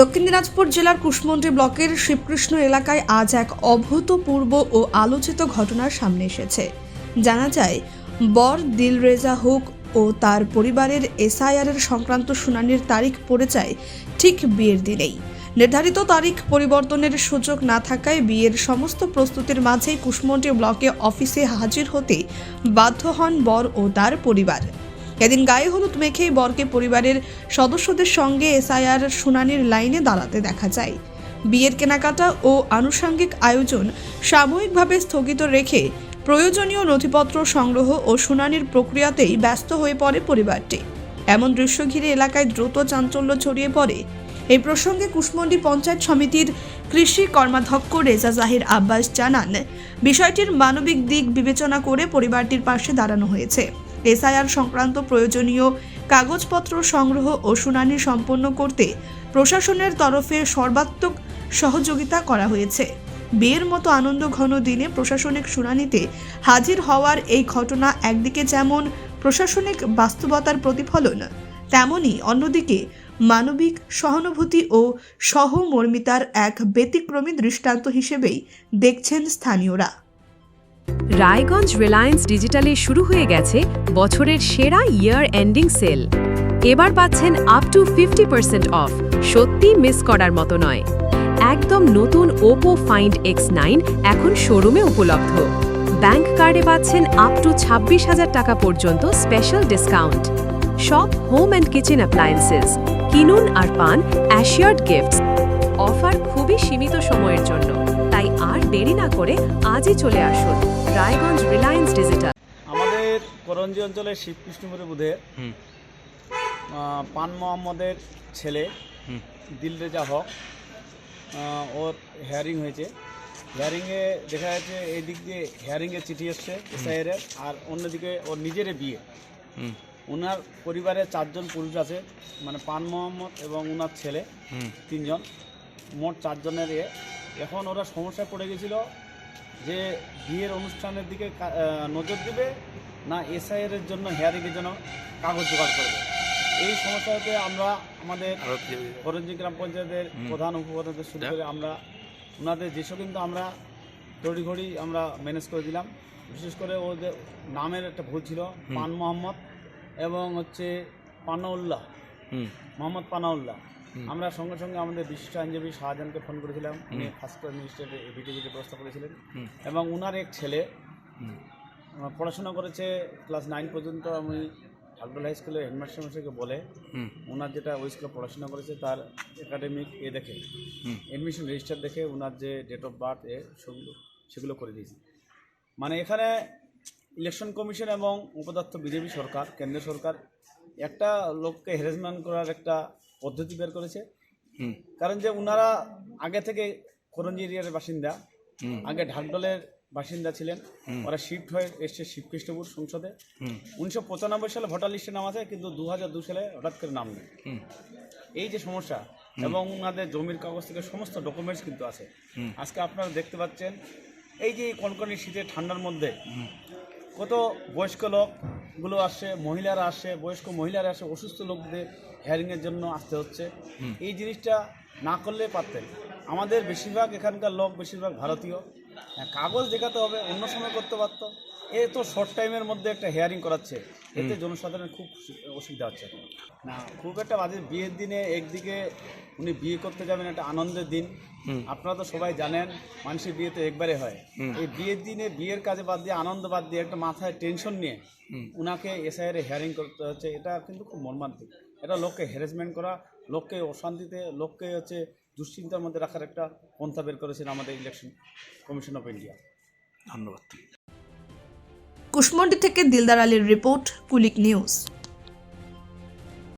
দক্ষিণ দিনাজপুর জেলার কুশমন্ডি ব্লকের শিবকৃষ্ণ এলাকায় আজ এক অভূতপূর্ব ও আলোচিত ঘটনার সামনে এসেছে। জানা যায়, বর দিলরেজা হুক ও তার পরিবারের এসআইআরের সংক্রান্ত শুনানির তারিখ পড়ে যায় ঠিক বিয়ের দিনেই। নির্ধারিত তারিখ পরিবর্তনের সুযোগ না থাকায় বিয়ের সমস্ত প্রস্তুতির মাঝেই কুশমন্ডি ব্লকে অফিসে হাজির হতে বাধ্য হন বর ও তার পরিবার। এদিন গায়ে হলুদ মেখেই বরকে পরিবারের সদস্যদের সঙ্গে এসআইআর শুনানির লাইনে দাঁড়াতে দেখা যায়। বিয়ের কেনাকাটা ও আনুষঙ্গিক আয়োজন সাময়িকভাবে স্থগিত রেখে প্রয়োজনীয় নথিপত্র সংগ্রহ ও শুনানির প্রক্রিয়াতেই ব্যস্ত হয়ে পড়ে পরিবারটি। এমন দৃশ্য ঘিরে এলাকায় দ্রুত চাঞ্চল্য ছড়িয়ে পড়ে। এই প্রসঙ্গে কুশমন্ডি পঞ্চায়েত সমিতির কৃষি কর্মাধ্যক্ষ রেজা জাহির আব্বাস জানান, বিষয়টির মানবিক দিক বিবেচনা করে পরিবারটির পাশে দাঁড়ানো হয়েছে। এসআইআর সংক্রান্ত প্রয়োজনীয় কাগজপত্র সংগ্রহ ও শুনানি সম্পন্ন করতে প্রশাসনের তরফে সর্বাত্মক সহযোগিতা করা হয়েছে। বিয়ের মতো আনন্দ ঘন দিনে প্রশাসনিক শুনানিতে হাজির হওয়ার এই ঘটনা একদিকে যেমন প্রশাসনিক বাস্তবতার প্রতিফলন, তেমনি অন্যদিকে মানবিক সহানুভূতি ও সহমর্মিতার এক ব্যতিক্রমী দৃষ্টান্ত হিসেবেই দেখছেন স্থানীয়রা। রায়গঞ্জ রিলায়েন্স ডিজিটালে শুরু হয়ে গেছে বছরের সেরা ইয়ার এন্ডিং সেল এবার পাচ্ছেন up to fifty percent off সত্যি মিস করার মতো নয়। একদম নতুন ওপো ফাইন্ড এক্স নাইন এখন শোরুমে উপলব্ধ। ব্যাংক কার্ডে পাচ্ছেন আপ টু ছাব্বিশ হাজার টাকা পর্যন্ত স্পেশাল ডিসকাউন্ট সব হোম অ্যান্ড কিচেন অ্যাপ্লায়েন্সেস কিনুন আর পান অ্যাশিয়ার্ড গিফটস অফার খুবই সীমিত সময়ের জন্য। করে আজই চলে আসুন। রায়গঞ্জ রিলায়েন্স ডিজিটাল আমাদের করঞ্জি অঞ্চলের শিবকৃষ্ণপুরের বুধে পান মোহাম্মদের ছেলে দিলরেজা হক ওর হেয়ারিং হয়েছে। হেয়ারিংয়ে দেখা যাচ্ছে এই দিক দিয়ে হেয়ারিংয়ের চিঠি এসছে এসআইয়ের আর অন্যদিকে ওর নিজের বিয়ে। ওনার পরিবারে চারজন পুরুষ আছে মানে পান মোহাম্মদ এবং ওনার ছেলে তিনজন। মোট চারজনের এ। এখন ওরা সমস্যায় পড়ে গেছিল যে বিয়ের অনুষ্ঠানের দিকে নজর দেবে না এসআইয়ের জন্য হেয়ারিংয়ের জন্য কাগজ জোগাড় করবে। এই সমস্যাতে আমরা আমাদের করঞ্জি গ্রাম পঞ্চায়েতের প্রধান উপপ্রধানদের শুরু করে আমরা ওনাদের যেসব কিন্তু আমরা তড়িঘড়ি আমরা ম্যানেজ করে দিলাম। বিশেষ করে ওদের নামের একটা ভুল ছিল পান মোহাম্মদ এবং হচ্ছে পানাউল্লাহ। মোহাম্মদ পানাউল্লাহ। আমরা সঙ্গে সঙ্গে আমাদের বিশিষ্ট আইনজীবী শাহজাহানকে ফোন করেছিলাম। উনি ফার্স্ট মিনিস্টার এভিটিভিটি ব্যবস্থা করেছিলেন। এবং উনার এক ছেলে পড়াশোনা করেছে ক্লাস নাইন পর্যন্ত আমি ঢাকডোল হাই স্কুলে হেডমাস্টার মশাইকে বলে ওনার যেটা ওই স্কুলে পড়াশোনা করেছে তার একাডেমিক এ দেখে এডমিশন রেজিস্টার দেখে ওনার যে ডেট অফ বার্থ এ সেগুলো সেগুলো করে দিয়েছি। মানে এখানে ইলেকশন কমিশন এবং উপদত্ত বিজেপি সরকার কেন্দ্রীয় সরকার একটা লোককে হ্যারাসমেন্ট করার একটা পদ্ধতি বের করেছে। কারণ যে ওনারা আগে থেকে করঞ্জি এরিয়ার বাসিন্দা আগে ঢাকডলের বাসিন্দা ছিলেন। ওরা শিফট হয়ে এসছে শিবকৃষ্ণপুর সংসদে। উনিশশো পঁচানব্বই সালে ভোটার লিস্টে নাম আছে কিন্তু দু হাজার দু সালে হঠাৎ করে নাম নেই। এই যে সমস্যা এবং ওনাদের জমির কাগজ থেকে সমস্ত ডকুমেন্টস কিন্তু আছে। আজকে আপনারা দেখতে পাচ্ছেন এই যে কনকনি শীতে ঠান্ডার মধ্যে কত বয়স্ক লোকগুলো আসে মহিলারা আসে বয়স্ক মহিলারা আসে অসুস্থ লোকদের হেয়ারিংয়ের জন্য আসতে হচ্ছে। এই জিনিসটা না করলে পারতেন। আমাদের বেশিরভাগ এখানকার লোক বেশিরভাগ ভারতীয়। হ্যাঁ, কাগজ দেখাতে হবে অন্য সময় করতে পারতো। এ তো শর্ট টাইমের মধ্যে একটা হেয়ারিং করাচ্ছে। এতে জনসাধারণের খুব অসুবিধা হচ্ছে না খুব একটা বাজে। বিয়ের দিনে একদিকে উনি বিয়ে করতে যাবেন একটা আনন্দের দিন। আপনারা তো সবাই জানেন মানুষের বিয়ে তো একবারে হয়। এই বিয়ের দিনে বিয়ের কাজে বাদ দিয়ে আনন্দ বাদ দিয়ে একটা মাথায় টেনশন নিয়ে উনাকে এসআইয়ের হেয়ারিং করতে হচ্ছে। এটা কিন্তু খুব মর্মান্তিক। এটা লোককে হ্যারাসমেন্ট করা লোককে অশান্তিতে লোককে হচ্ছে দুশ্চিন্তার মধ্যে রাখার একটা পন্থা বের করেছেন আমাদের ইলেকশন কমিশন অফ ইন্ডিয়া ধন্যবাদ। কুশমন্ডি থেকে দিলদার আলীর রিপোর্ট কুলিক নিউজ।